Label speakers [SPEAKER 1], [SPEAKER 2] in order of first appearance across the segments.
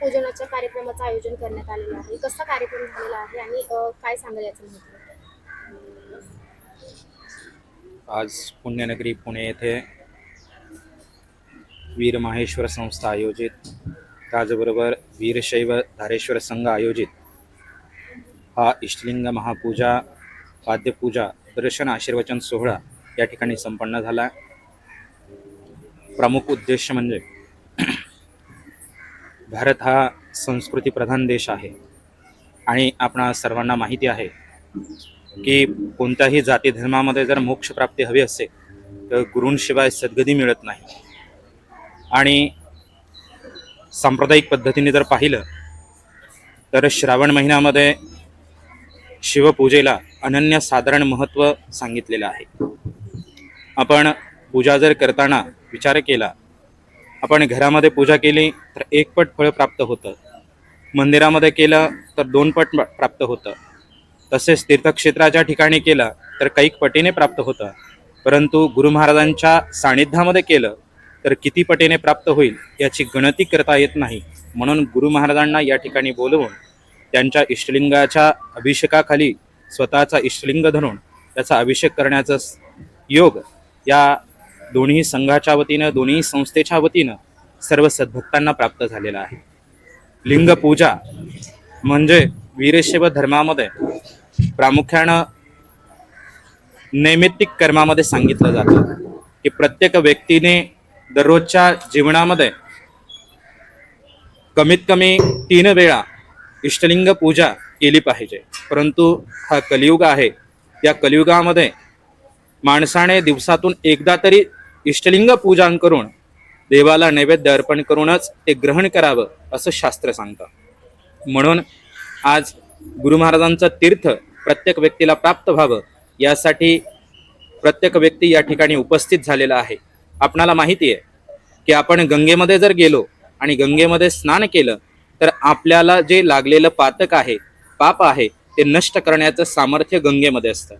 [SPEAKER 1] पूजनाच्या कार्यक्रमाचं आयोजन करण्यात आलेलं आहे. कसा कार्यक्रम झालेला आहे आणि काय सांगाल याचं महत्त्व
[SPEAKER 2] आज पुण्यनगरी पुणे येथे वीर माहेश्वर संस्था आयोजित त्याचबरोबर वीरशैव धारेश्वर संघ आयोजित हा इष्टलिंग महापूजा वाद्यपूजा दर्शन आशीर्वचन सोहळा या ठिकाणी संपन्न झाला. प्रमुख उद्देश म्हणजे भारत हा संस्कृतीप्रधान देश आहे. आणि आपणा सर्वांना माहिती आहे की कोणत्याही जाती धर्मामध्ये जर मोक्षप्राप्ती हवी असेल तर गुरूंशिवाय सद्गती मिळत नाही. आणि सांप्रदायिक पद्धतीने जर पाहिलं तर श्रावण महिन्यामध्ये शिवपूजेला अनन्यसाधारण महत्त्व सांगितलेलं आहे. आपण पूजा जर करताना विचार केला आपण घरामध्ये पूजा केली तर एक पट फळ प्राप्त होतं. मंदिरामध्ये केलं तर दोन पट प्राप्त होतं. तसेच तीर्थक्षेत्राच्या ठिकाणी केलं तर कैक पटीने प्राप्त होतं. परंतु गुरु महाराजांच्या सानिध्यामध्ये केलं तर किती पटीने प्राप्त होईल याची गणती करता येत नाही. म्हणून गुरु महाराजांना या ठिकाणी बोलवून त्यांच्या इष्टलिंगाच्या अभिषेकाखाली स्वतःचा इष्टलिंग धरून त्याचा अभिषेक करण्याचा योग या दोन्ही संघाच्या वतीनं दोन्ही संस्थेच्या वतीनं सर्व सद्भक्तांना प्राप्त झालेला आहे. लिंग पूजा म्हणजे वीरशैव धर्मामध्ये प्रामुख्यानं नैमित्तिक कर्मामध्ये सांगितलं जातं की प्रत्येक व्यक्तीने दररोजच्या जीवनामध्ये कमीत कमी तीन वेळा इष्टलिंग पूजा केली पाहिजे. परंतु हा कलियुग आहे. या कलियुगामध्ये माणसाने दिवसातून एकदा तरी इष्टलिंग पूजन करून देवाला नैवेद्य अर्पण करूनच ते ग्रहण करावं असं शास्त्र सांगतं. म्हणून आज गुरु महाराजांचं तीर्थ प्रत्येक व्यक्तीला प्राप्त व्हावं यासाठी प्रत्येक व्यक्ती या ठिकाणी उपस्थित झालेला आहे. आपणाला माहिती आहे की आपण गंगेमध्ये जर गेलो आणि गंगेमध्ये स्नान केलं तर आपल्याला जे लागलेलं पातक आहे पाप आहे ते नष्ट करण्याचं सामर्थ्य गंगेमध्ये असतं.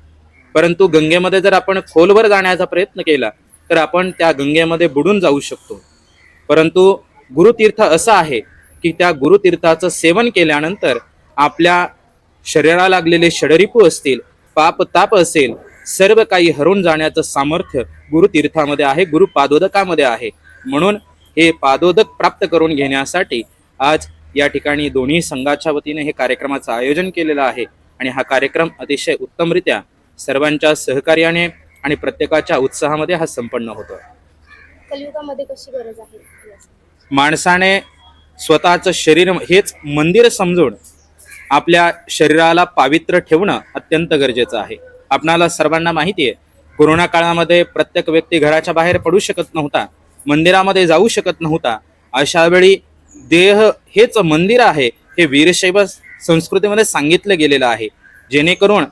[SPEAKER 2] परंतु गंगेमध्ये जर आपण खोलवर जाण्याचा प्रयत्न केला तर आपण त्या गंगेमध्ये बुडून जाऊ शकतो. परंतु गुरुतीर्थ असं आहे की त्या गुरुतीर्थाचं सेवन केल्यानंतर आपल्या शरीराला लागलेले षडरिपू असतील पाप ताप असेल सर्व काही हरून जाण्याचं सामर्थ्य गुरुतीर्थामध्ये आहे गुरु पादोदकामध्ये आहे. म्हणून हे पादोदक प्राप्त करून घेण्यासाठी आज या ठिकाणी दोन्ही संघाच्या वतीने हे कार्यक्रमाचं आयोजन केलेलं आहे आणि हा कार्यक्रम अतिशय उत्तमरित्या सर्वांच्या सहकार्याने आणि प्रत्येकाच्या उत्साहामध्ये हा संपन्न होतो.
[SPEAKER 1] कलियुगामध्ये कशी गरज आहे?
[SPEAKER 2] माणसाने स्वतःचं शरीर हेच मंदिर समजून आपल्या शरीराला पावित्र ठेवणं अत्यंत गरजेचं आहे. आपणाला सर्वांना माहिती आहे कोरोना काळामध्ये प्रत्येक व्यक्ती घराच्या बाहेर पडू शकत नव्हता मंदिरामध्ये जाऊ शकत नव्हता. अशा वेळी देह हेच मंदिर आहे हे वीरशैव संस्कृतीमध्ये सांगितलं गेलेलं आहे. जेणेकरून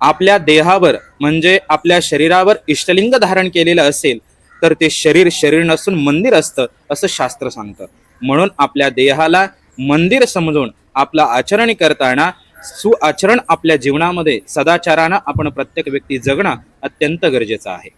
[SPEAKER 2] आपल्या देहावर म्हणजे आपल्या शरीरावर इष्टलिंग धारण केलेलं असेल तर ते शरीर शरीर नसून मंदिर असतं असं शास्त्र सांगतं. म्हणून आपल्या देहाला मंदिर समजून आपलं आचरण करताना सुआचरण आपल्या जीवनामध्ये सदाचारानं आपण प्रत्येक व्यक्ती जगणं अत्यंत गरजेचं आहे.